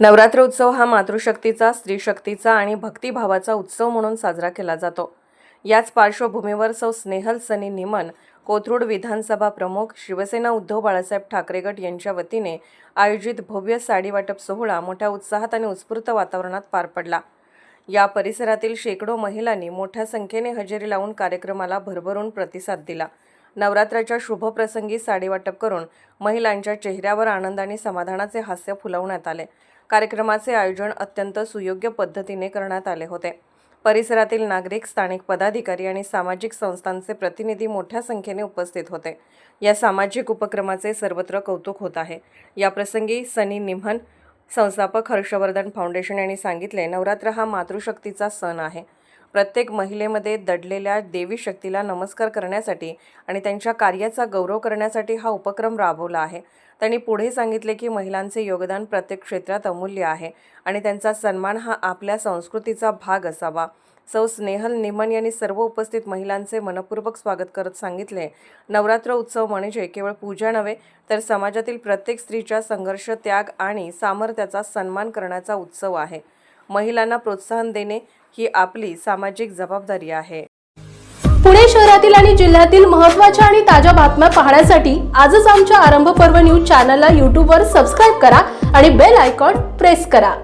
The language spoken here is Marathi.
नवरात्र उत्सव हा मातृशक्तीचा स्त्रीशक्तीचा आणि भक्तिभावाचा उत्सव म्हणून साजरा केला जातो. याच पार्श्वभूमीवर सौ स्नेहल सनी निमन कोथरूड विधानसभा प्रमुख शिवसेना उद्धव बाळासाहेब ठाकरे गट यांच्या वतीने आयोजित भव्य साडी वाटप सोहळा मोठ्या उत्साहात आणि उत्स्फूर्त वातावरणात पार पडला. या परिसरातील शेकडो महिलांनी मोठ्या संख्येने हजेरी लावून कार्यक्रमाला भरभरून प्रतिसाद दिला. नवरात्राच्या शुभप्रसंगी साडीवाटप करून महिलांच्या चेहऱ्यावर आनंद आणि समाधानाचे हास्य फुलवण्यात आले. कार्यक्रमाचे आयोजन अत्यंत सुयोग्य पद्धतीने करण्यात आले होते. परिसरातील नागरिक स्थानिक पदाधिकारी आणि सामाजिक संस्थांचे प्रतिनिधी मोठ्या संख्येने उपस्थित होते. या सामाजिक उपक्रमाचे सर्वत्र कौतुक होत आहे. याप्रसंगी सनी निम्हन संस्थापक हर्षवर्धन फाउंडेशन यांनी सांगितले नवरात्र हा मातृशक्तीचा सण आहे. प्रत्येक महिलेमध्ये दडलेल्या देवी शक्तीला नमस्कार करण्यासाठी आणि त्यांच्या कार्याचा गौरव करण्यासाठी हा उपक्रम राबवला आहे. त्यांनी पुढे सांगितले की महिलांचे योगदान प्रत्येक क्षेत्रात अमूल्य आहे आणि त्यांचा सन्मान हा आपल्या संस्कृतीचा भाग असावा. सौ स्नेहल निमन यांनी सर्व उपस्थित महिलांचे मनपूर्वक स्वागत करत सांगितले. नवरात्र उत्सव म्हणजे केवळ पूजा नव्हे तर समाजातील प्रत्येक स्त्रीच्या संघर्ष त्याग आणि सामर्थ्याचा सन्मान करण्याचा उत्सव आहे. महिलांना प्रोत्साहन देणे ही आपली सामाजिक जबाबदारी आहे. पुणे शहरातील आणि जिल्ह्यातील महत्त्वाच्या आणि ताज्या बातम्या पाहण्यासाठी आजच आमच्या आरंभ पर्व न्यूज चॅनलला यूट्यूबवर सबस्क्राईब करा आणि बेल आयकॉन प्रेस करा.